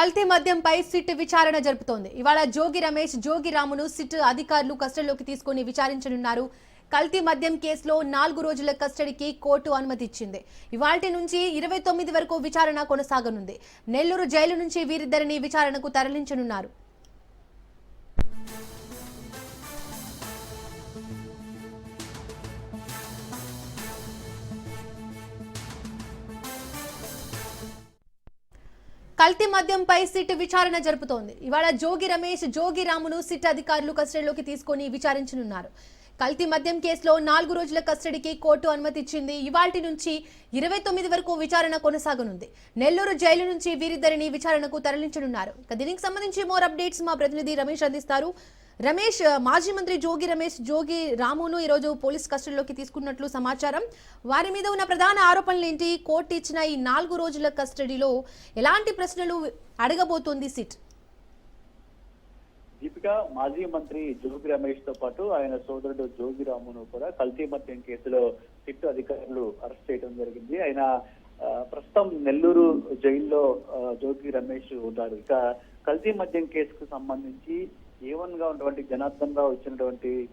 కల్తీ మద్యంపై సిట్ విచారణ జరుపుతోంది. ఇవాళ జోగి రమేష్ జోగి రామును సిట్ అధికారులు కస్టడీలోకి తీసుకుని విచారించనున్నారు. కల్తీ మద్యం కేసులో నాలుగు రోజుల కస్టడీకి కోర్టు అనుమతి ఇచ్చింది ఇవాల్టి నుంచి ఇరవై తొమ్మిది వరకు విచారణ కొనసాగనుంది. నెల్లూరు జైలు నుంచి వీరిద్దరిని విచారణకు తరలించనున్నారు. కల్తీ మద్యంపై సిట్ విచారణ జరుపుతోంది. ఇవాళ జోగి రమేష్ జోగి రామును సిట్ అధికారులు కస్టడీలోకి తీసుకొని విచారించనున్నారు. కల్తీ మద్యం కేసులో నాలుగు రోజుల కస్టడీకి కోర్టు అనుమతిచ్చింది. ఇవాటి ఇవాల్టి నుంచి ఇరవై తొమ్మిది వరకు విచారణ కొనసాగనుంది. నెల్లూరు జైలు నుంచి వీరిద్దరిని విచారణకు తరలించనున్నారు. దీనికి సంబంధించి మోర్ అప్డేట్స్ మా ప్రతినిధి రమేష్ అందిస్తారు. రమేష్ మాజీ మంత్రి జోగి రమేష్ జోగి రామును ఈరోజు పోలీస్ కస్టడీలోకి తీసుకున్నట్లు సమాచారం. వారి మీద ఉన్న ప్రధాన ఆరోపణలు ఏంటి? కోర్టు ఇచ్చిన ఈ నాలుగు రోజుల కస్టడీలో ఎలాంటి ప్రశ్నలు అడగబోతోంది సిట్? దీపిక మాజీ మంత్రి జోగి రమేష్తో పాటు ఆయన సోదరుడు జోగి రామును కూడా కల్తీ మద్యం కేసులో సిట్ అధికారులు అరెస్ట్ చేయడం జరిగింది. ఆయన ప్రస్తుతం నెల్లూరు జైల్లో జోగి రమేష్ ఉన్నారు. ఇక కల్తీ మద్యం కేసుకు సంబంధించి ఏవన్గా ఉన్నటువంటి జనార్దన్ రావు ఇచ్చినటువంటి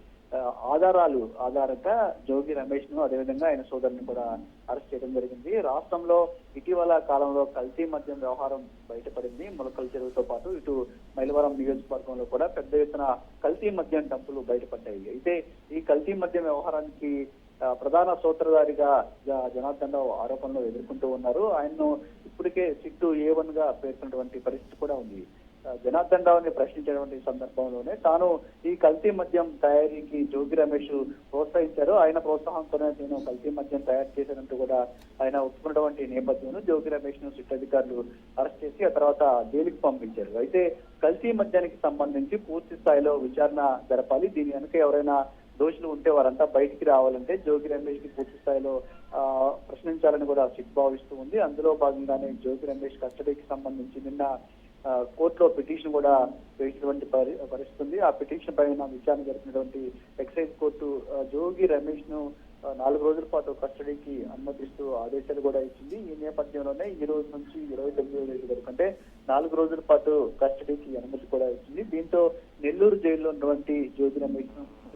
ఆధారాలు ఆధారంగా జోగి రమేష్ను అదేవిధంగా ఆయన సోదరుని కూడా అరెస్ట్ చేయడం జరిగింది. రాష్ట్రంలో ఇటీవల కాలంలో కల్తీ మద్యం వ్యవహారం బయటపడింది. ములకల చెరువుతో పాటు ఇటు మైలవరం నియోజకవర్గంలో కూడా పెద్ద ఎత్తున కల్తీ మద్యం డంపులు బయటపడ్డాయి. అయితే ఈ కల్తీ మద్యం వ్యవహారానికి ప్రధాన సూత్రధారిగా జ- జనార్దన్ రావు ఆరోపణలు ఎదుర్కొంటూ ఉన్నారు. ఆయన్ను ఇప్పటికే సిట్టు ఏ వన్గా పేర్కొన్నటువంటి పరిస్థితి కూడా ఉంది. జనార్దన్ రావుని ప్రశ్నించినటువంటి సందర్భంలోనే తాను ఈ కల్తీ మద్యం తయారీకి జోగి రమేష్ ప్రోత్సహించారు. ఆయన ప్రోత్సాహంతోనే నేను కల్తీ మద్యం తయారు చేసినట్టు కూడా ఆయన ఒప్పుకున్నటువంటి నేపథ్యంలో జోగి రమేష్ను సిట్ అధికారులు అరెస్ట్ చేసి ఆ తర్వాత జైలుకి పంపించారు. అయితే కల్తీ మద్యానికి సంబంధించి పూర్తి స్థాయిలో విచారణ జరపాలి. దీని వెనుక ఎవరైనా దోషులు ఉంటే వారంతా బయటికి రావాలంటే జోగి రమేష్ని పూర్తి స్థాయిలో ఆ, ప్రశ్నించాలని కూడా సిట్ భావిస్తూ ఉంది. అందులో భాగంగానే జోగి రమేష్ కస్టడీకి సంబంధించి నిన్న కోర్టులో పిటిషన్ కూడా వేసినటువంటి పరి- పరిస్థితి ఉంది ఆ పిటిషన్ పైన విచారణ జరిపినటువంటి ఎక్సైజ్ కోర్టు జోగి రమేష్ను నాలుగు రోజుల పాటు కస్టడీకి అనుమతిస్తూ ఆదేశాలు కూడా ఇచ్చింది. ఈ నేపథ్యంలోనే ఈ రోజు నుంచి ఇరవై తొమ్మిదో తేదీ వరకు అంటే నాలుగు రోజుల పాటు కస్టడీకి అనుమతి కూడా ఇచ్చింది. దీంతో నెల్లూరు జైల్లో ఉన్నటువంటి జోగి రమేష్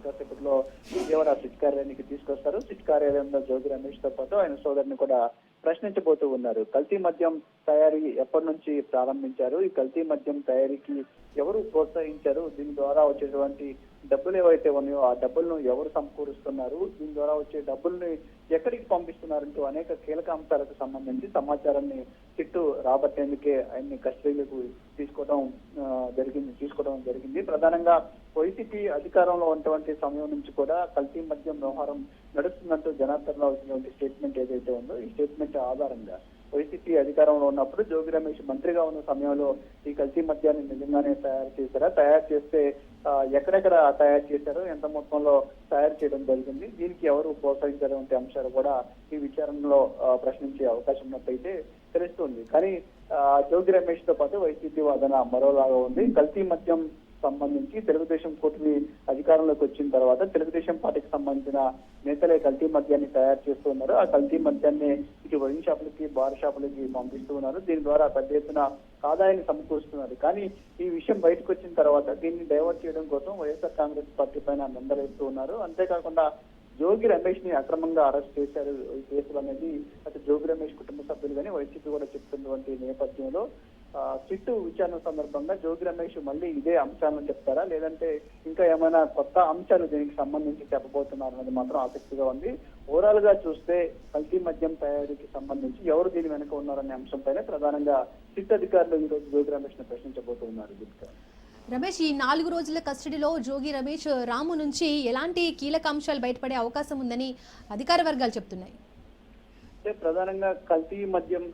కాసేపట్లో విజయవాడ సిట్ కార్యాలయానికి తీసుకొస్తారు. సిట్ కార్యాలయంలో జోగి రమేష్తో పాటు ఆయన సోదరుని కూడా ప్రశ్నించబోతూ ఉన్నారు. కల్తీ మద్యం తయారీ ఎప్పటి నుంచి ప్రారంభించారు? ఈ కల్తీ మద్యం తయారీకి ఎవరు ప్రోత్సహించారు? దీని ద్వారా వచ్చేటువంటి డబ్బులు ఏవైతే ఉన్నాయో ఆ డబ్బులను ఎవరు సమకూరుస్తున్నారు? దీని ద్వారా వచ్చే డబ్బుల్ని ఎక్కడికి పంపిస్తున్నారంటూ అనేక కీలక అంశాలకు సంబంధించి సమాచారాన్ని చిట్టు రాబట్టేందుకే ఆయన్ని కస్టడీలకు తీసుకోవడం జరిగింది తీసుకోవడం జరిగింది. ప్రధానంగా వైసీపీ అధికారంలో ఉన్నటువంటి సమయం నుంచి కూడా కల్తీ మద్యం వ్యవహారం నడుస్తుందంటూ జనార్దన్ రావు ఇచ్చినటువంటి స్టేట్మెంట్ ఏదైతే ఉందో ఈ స్టేట్మెంట్ ఆధారంగా వైసీపీ అధికారంలో ఉన్నప్పుడు జోగి రమేష్ మంత్రిగా ఉన్న సమయంలో ఈ కల్తీ మద్యాన్ని నిజంగానే తయారు చేశారా? తయారు చేస్తే ఎక్కడెక్కడ తయారు చేశారో ఎంత మొత్తంలో తయారు చేయడం జరిగింది దీనికి ఎవరు ప్రోత్సహించారు వంటి అంశాలు కూడా ఈ విచారణలో ప్రశ్నించే అవకాశం ఉన్నట్టయితే తెలుస్తుంది. కానీ ఆ, జోగి రమేష్తో పాటు వైసీపీ వాదన మరోలాగా ఉంది. కల్తీ మద్యం సంబంధించి తెలుగుదేశం కూటమి అధికారంలోకి వచ్చిన తర్వాత తెలుగుదేశం పార్టీకి సంబంధించిన నేతలే కల్తీ మద్యాన్ని తయారు చేస్తూ ఉన్నారు. ఆ కల్తీ మద్యాన్ని ఇటు వైన్ షాపులకి బార్ షాపులకి పంపిస్తూ ఉన్నారు. దీని ద్వారా పెద్ద ఎత్తున ఆదాయాన్ని సమకూరుస్తున్నారు. కానీ ఈ విషయం బయటకు వచ్చిన తర్వాత దీన్ని డైవర్ట్ చేయడం కోసం వైఎస్ఆర్ కాంగ్రెస్ పార్టీ పైన నిందలేస్తూ ఉన్నారు. అంతేకాకుండా జోగి రమేష్ని అక్రమంగా అరెస్ట్ చేశారు. ఈ కేసులు అనేది అటు జోగి రమేష్ కుటుంబ సభ్యులు కానీ వైసీపీ కూడా చెప్తున్నటువంటి నేపథ్యంలో ఆ, సిట్టు విచారణ సందర్భంగా జోగి రమేష్ మళ్ళీ ఇదే అంశాలను చెప్తారా? లేదంటే ఇంకా ఏమైనా కొత్త అంశాలు దీనికి సంబంధించి చెప్పబోతున్నారు అనేది మాత్రం ఆసక్తిగా ఉంది. ఓవరాల్గా చూస్తే కల్తీ మద్యం తయారీకి సంబంధించి ఎవరు దీని వెనుక ఉన్నారనే అంశంపైనే ప్రధానంగా సిట్ అధికారులు ఈ రోజు జోగి రమేష్ని ప్రశ్నించబోతున్నారు దీపిక. రమేష్ ఈ నాలుగు రోజుల కస్టడీలో జోగి రమేష్ రాము నుంచి ఎలాంటి కీలక అంశాలు బయటపడే అవకాశం ఉందని అధికార వర్గాలు చెప్తున్నాయి. అంటే ప్రధానంగా కల్తీ మద్యం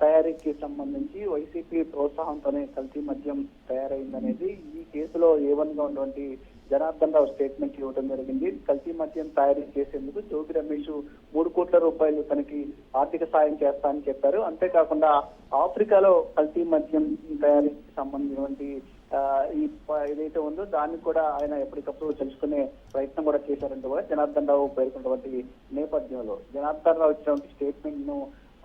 తయారీకి సంబంధించి వైసీపీ ప్రోత్సాహంతోనే కల్తీ మద్యం తయారైందనేది ఈ కేసులో ఏవన్గా గా ఉన్నటువంటి జనార్దన్ రావు స్టేట్మెంట్ ఇవ్వడం జరిగింది. కల్తీ మద్యం తయారీ చేసేందుకు జోగి రమేష్ మూడు కోట్ల రూపాయలు తనకి ఆర్థిక సాయం చేస్తా అని చెప్పారు. అంతేకాకుండా ఆఫ్రికాలో కల్తీ మద్యం తయారీకి సంబంధించినటువంటి ఈ ఏదైతే ఉందో దాన్ని కూడా ఆయన ఎప్పటికప్పుడు తెలుసుకునే ప్రయత్నం కూడా చేశారంటూ కూడా జనార్దన్ రావు పేర్కొన్నటువంటి నేపథ్యంలో జనార్దన్ రావు ఇచ్చినటువంటి స్టేట్మెంట్ను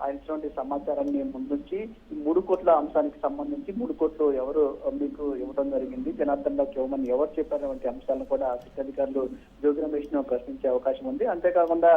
ఆయన ఇచ్చినటువంటి సమాచారాన్ని ముందుంచి ఈ మూడు కోట్ల అంశానికి సంబంధించి మూడు కోట్లు ఎవరు మీకు ఇవ్వడం జరిగింది. జనార్దన్ రావుకి ఇవ్వమని ఎవరు చెప్పారనే అంశాలను కూడా అధికారులు జోగి రమేష్ను ప్రశ్నించే అవకాశం ఉంది. అంతేకాకుండా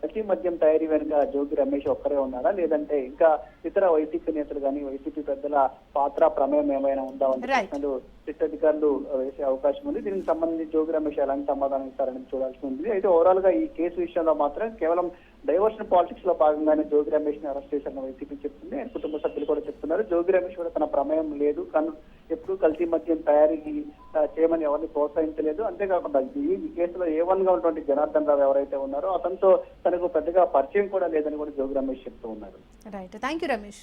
ప్రతి మద్యం తయారీ వెనుక జోగి రమేష్ ఒక్కరే ఉన్నారా? లేదంటే ఇంకా ఇతర వైసీపీ నేతలు కానీ వైసీపీ పెద్దల పాత్ర ప్రమేయం ఏమైనా ఉందా? వంటి Right. ప్రశ్నలు సిట్ అధికారులు వేసే అవకాశం ఉంది. దీనికి సంబంధించి జోగి రమేష్ ఎలాంటి సమాధానం ఇస్తారని చూడాల్సి ఉంది అయితే ఓవరాల్గా ఈ కేసు విషయంలో మాత్రం కేవలం డైవర్షన్ పాలిటిక్స్లో భాగంగానే జోగి రమేష్ని అరెస్ట్ చేశారని వైసీపీ చెప్తుంది. ఆయన కుటుంబ సభ్యులు కూడా చెప్తున్నారు. జోగి రమేష్ కూడా తన ప్రమేయం లేదు. కానీ ఎప్పుడు కల్తీ మద్యం తయారీ చేయమని ఎవరిని ప్రోత్సహించలేదు. అంతేకాకుండా ఈ కేసులో ఏ వన్గా ఉన్నటువంటి జనార్దన్ రావు ఎవరైతే ఉన్నారో అతనితో తనకు పెద్దగా పరిచయం కూడా లేదని కూడా జోగి రమేష్ చెప్తూ ఉన్నారు. రైట్. Thank you Ramesh.